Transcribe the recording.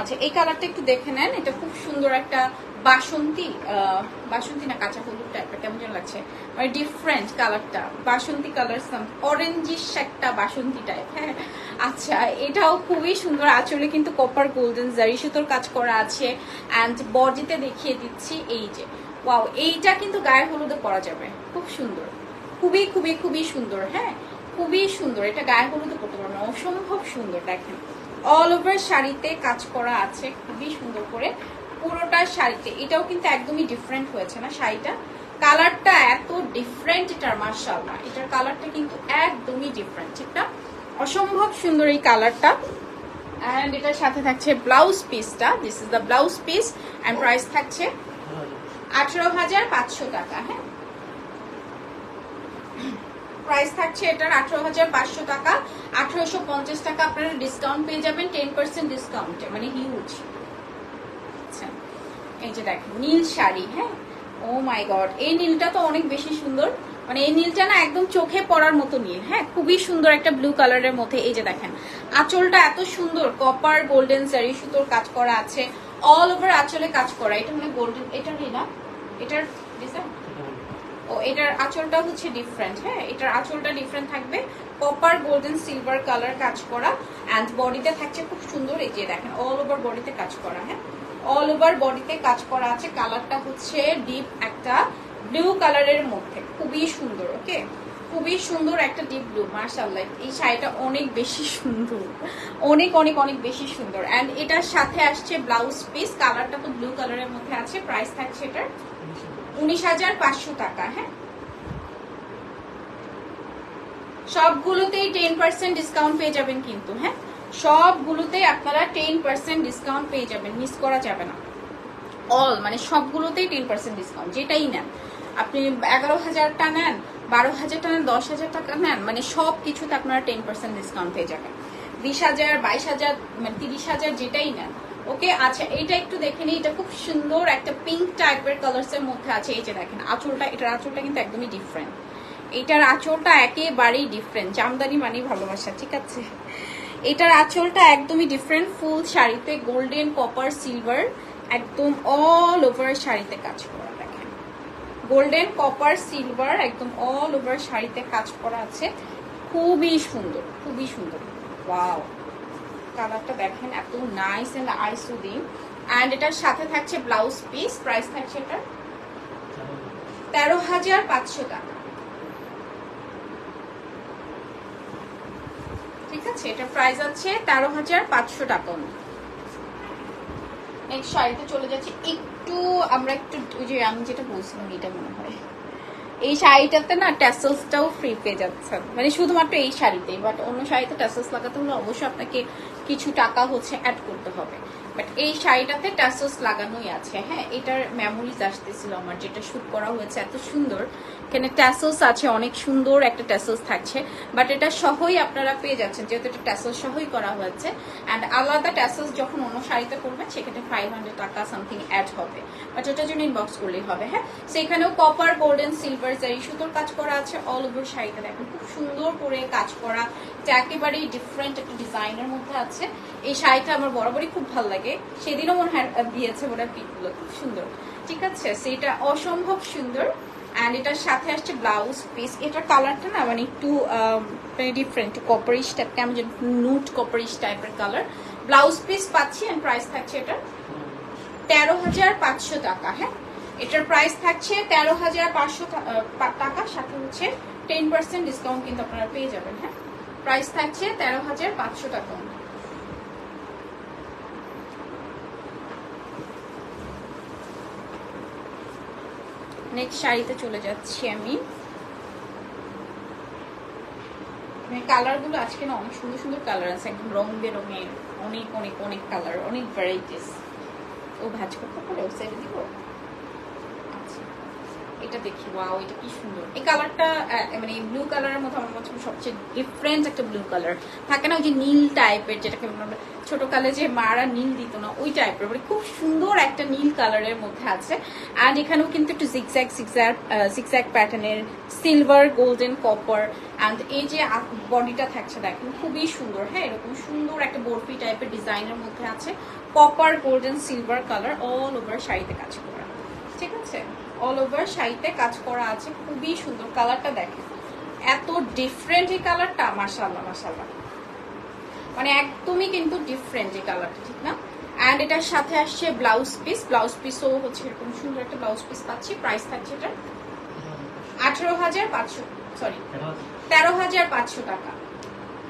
আচ্ছা এই কালারটা একটু দেখে নেন। এটা খুব সুন্দর একটা বাসন্তী বাসন্তী না, কাঁচা হলুদ টাইপের কেমন যেন লাগছে। মানে ডিফারেন্ট কালারটা। বাসন্তী কালার অরেঞ্জিশ একটা বাসন্তী টাইপ হ্যাঁ। আচ্ছা এটাও খুবই সুন্দর আঁচলে কিন্তু কপার গোল্ডেন জারি সুতোর কাজ করা আছে। অ্যান্ড বডিতে দেখিয়ে দিচ্ছি এই যে। ওয়াও এইটা কিন্তু গায়ে হলুদে পরা যাবে। খুব সুন্দর। খুবই খুবই খুবই সুন্দর। হ্যাঁ খুবই সুন্দর। এটা গায়ে হলুদে পড়তে পারবেন অসম্ভব সুন্দর, দেখেন। অল ওভার শাড়িতে কাজ করা আছে, খুবই সুন্দর করে। পুরোটা শাড়িতে। এটাও কিন্তু একদমই ডিফারেন্ট হয়েছে না শাড়িটা? কালারটা এত ডিফারেন্ট এটার মার্শাল্লাহ এটার কালারটা কিন্তু একদমই ডিফারেন্ট ঠিক না? অসম্ভব সুন্দর এই কালারটা অ্যান্ড এটার সাথে থাকছে ব্লাউজ পিসটা this is the blouse piece and price থাকছে আঠেরো হাজার পাঁচশো টাকা হ্যাঁ? প্রাইস থাকছে এটার আঠারো হাজার পাঁচশো টাকা। আঠারোশো পঞ্চাশ টাকা আপনারা ডিসকাউন্ট পেয়ে যাবেন টেন পার্সেন্ট ডিসকাউন্টে মানে হিউজ আচ্ছা এই যে দেখেন, নীল শাড়ি হ্যাঁ? ও মাই গড এই নীলটা তো অনেক বেশি সুন্দর। মানে এই নীলটা না একদম চোখে পড়ার মতো নীল হ্যাঁ? খুবই সুন্দর একটা ব্লু কালারের মধ্যে, এই যে দেখেন। আঁচলটা এত সুন্দর কপার গোল্ডেন জারি সুতোর কাজ করা আছে। অল ওভার আঁচলে কাজ করা, এটা মানে গোল্ডেন এটারই না? এটার ডিজাইন ও, এটার আঁচলটা হচ্ছে ডিফারেন্ট হ্যাঁ? এটার আঁচলটা ডিফারেন্ট থাকবে। কপার গোল্ডেন সিলভার কালার কাজ করা অ্যান্ড বডিতে থাকছে খুব সুন্দর এই যে দেখেন অল ওভার বডিতে কাজ করা হ্যাঁ? অল ওভার বডিতে কাজ করা আছে কালারটা হচ্ছে ডিপ একটা ব্লু কালারের মধ্যে, খুবই সুন্দর ওকে খুবই সুন্দর একটা ডিপ ব্লু মার্শাল্লাহ এই শাড়িটা অনেক বেশি সুন্দর, অনেক অনেক অনেক বেশি সুন্দর অ্যান্ড এটার সাথে আসছে ব্লাউজ পিস কালারটা তো ব্লু কালারের মধ্যে আছে প্রাইস থাকছে এটার উনিশ হাজার পাঁচশো টাকা হ্যাঁ? সবগুলোতেই টেন পার্সেন্ট ডিসকাউন্ট পেয়ে যাবেন কিন্তু হ্যাঁ? সবগুলোতেই আপনারা টেন পার্সেন্ট ডিসকাউন্ট পেয়ে যাবেন মিস করা যাবে না। অল মানে সবগুলোতেই টেন পার্সেন্ট ডিসকাউন্ট যেটাই নেন। আপনি এগারো হাজারটা নেন, বারো হাজারটা নেন, দশ হাজার টাকা নেন মানে সব কিছুতে আপনারা টেন পার্সেন্ট ডিসকাউন্ট পেয়ে যাবেন। বিশ হাজার, বাইশ হাজার মানে তিরিশ হাজার যেটাই নেন ওকে আচ্ছা এইটা একটু দেখে নিই। এটা খুব সুন্দর একটা পিঙ্ক টাইপের কালার্স এর মধ্যে আছে। এই যে দেখেন, আঁচলটা, এটার আঁচলটা কিন্তু একদমই ডিফারেন্ট এটার আঁচলটা একেবারেই ডিফারেন্ট জামদানি মানেই ভালোবাসা, ঠিক আছে? এটার আঁচলটা একদমই ডিফারেন্ট ফুল শাড়িতে গোল্ডেন কপার সিলভার একদম অল ওভার শাড়িতে কাজ করা, দেখেন। গোল্ডেন কপার সিলভার একদম অল ওভার শাড়িতে কাজ করা আছে। খুবই সুন্দর খুবই সুন্দর। ওয়াও কালারটা দেখেন, এত নাইস এন্ড আইসুদিন অ্যান্ড এটার সাথে থাকছে ব্লাউজ পিস প্রাইস থাকছে এটা তেরো হাজার পাঁচশো টাকা। ঠিক আছে এটা প্রাইস আছে শাড়িতে চলে যাচ্ছি, একটু আমরা একটু যে আমি যেটা বলছিলাম এটা মনে হয়। এই শাড়িটাতে না ট্যাসেলসটাও ফ্রি পেয়ে যাচ্ছেন। মানে শুধুমাত্র এই শাড়িতেই বাট অন্য শাড়িতে ট্যাসেলস লাগাতে হলে অবশ্যই আপনাকে কিছু টাকা হচ্ছে অ্যাড করতে হবে। বাট এই শাড়িটাতে ট্যাসেলস লাগানোই আছে। হ্যাঁ এটার মেমোরিজ আসতেছিল আমার, যেটা শুট করা হয়েছে এত সুন্দর। এখানে ট্যাসেলস আছে, অনেক সুন্দর একটা ট্যাসেলস থাকছে। বাট এটা সহই আপনারা পেয়ে যাচ্ছেন, যেহেতু এটা ট্যাসেলস সহই করা হয়েছে। অ্যান্ড আলাদা ট্যাসেলস যখন অন্য শাড়িতে করবেন সেক্ষেত্রে ফাইভ হান্ড্রেড টাকা সামথিং অ্যাড হবে। বাট ওটার জন্য ইনবক্স করলেই হবে হ্যাঁ? সেখানেও কপার গোল্ডেন সিলভার জারি সুতোর কাজ করা আছে অল ওভার শাড়িতে দেখেন, খুব সুন্দর করে কাজ করা। এটা একেবারেই ডিফারেন্ট একটা ডিজাইনের মধ্যে আছে। এই শাড়িটা আমার বরাবরই খুব ভালো লাগে। সেদিনও মনে হয় দিয়েছে ওরা পিকগুলো। খুব সুন্দর। ঠিক আছে? সেটা অসম্ভব সুন্দর অ্যান্ড এটার সাথে আসছে ব্লাউজ পিস এটার কালারটা না মানে একটু মানে ডিফারেন্ট কপারিশ টাইপ কেমন যেন নুট কপারিশ টাইপের কালার ব্লাউজ পিস পাচ্ছি অ্যান্ড প্রাইস থাকছে এটার তেরো হাজার পাঁচশো টাকা হ্যাঁ? এটার প্রাইস থাকছে তেরো হাজার পাঁচশো টাকা। সাথে হচ্ছে টেন পার্সেন্ট ডিসকাউন্ট কিন্তু আপনারা পেয়ে যাবেন হ্যাঁ? প্রাইস থাকছে তেরো হাজার পাঁচশো টাকা। নেক্সট শাড়িতে চলে যাচ্ছি আমি। কালারগুলো আজকে না অনেক সুন্দর সুন্দর কালার আছে, একদম রং বেরঙের অনেক অনেক অনেক কালার অনেক ভ্যারাইটিস ও ভাজ করতে পারে ও সাইডে দিব? এটা দেখি ওয়াও এটা কি সুন্দর। এই কালারটা মানে ব্লু কালারের মধ্যে আমার কাছে সবচেয়ে ডিফারেন্ট একটা ব্লু কালার থাকে না ওই যে নীল টাইপের যেটাকে ছোট কালে যে মারা নীল দিত না, ওই টাইপের মানে খুব সুন্দর একটা নীল কালারের মধ্যে আছে। অ্যান্ড এখানেও কিন্তু একটু জিগজ্যাগ জিগজ্যাগ প্যাটার্নের সিলভার গোল্ডেন কপার অ্যান্ড এই যে বডিটা থাকছে, দেখেন, খুবই সুন্দর। হ্যাঁ এরকম সুন্দর একটা বরফি টাইপের ডিজাইনের মধ্যে আছে। Copper golden silver colour all over শাড়িতে কাজ করা। ঠিক আছে? অল ওভার শাড়িতে কাজ করা আছে, খুবই সুন্দর কালারটা দেখেন। এত ডিফারেন্ট এই কালারটা মাশাল্লাহ মাশাল্লাহ মানে একদমই কিন্তু ডিফারেন্ট এই কালারটা, ঠিক না? অ্যান্ড এটার সাথে আসছে ব্লাউজ পিস ব্লাউজ পিসও হচ্ছে এরকম সুন্দর একটা ব্লাউজ পিস পাচ্ছি প্রাইস থাকছে এটা আঠেরো হাজার পাঁচশো সরি তেরো হাজার পাঁচশো টাকা।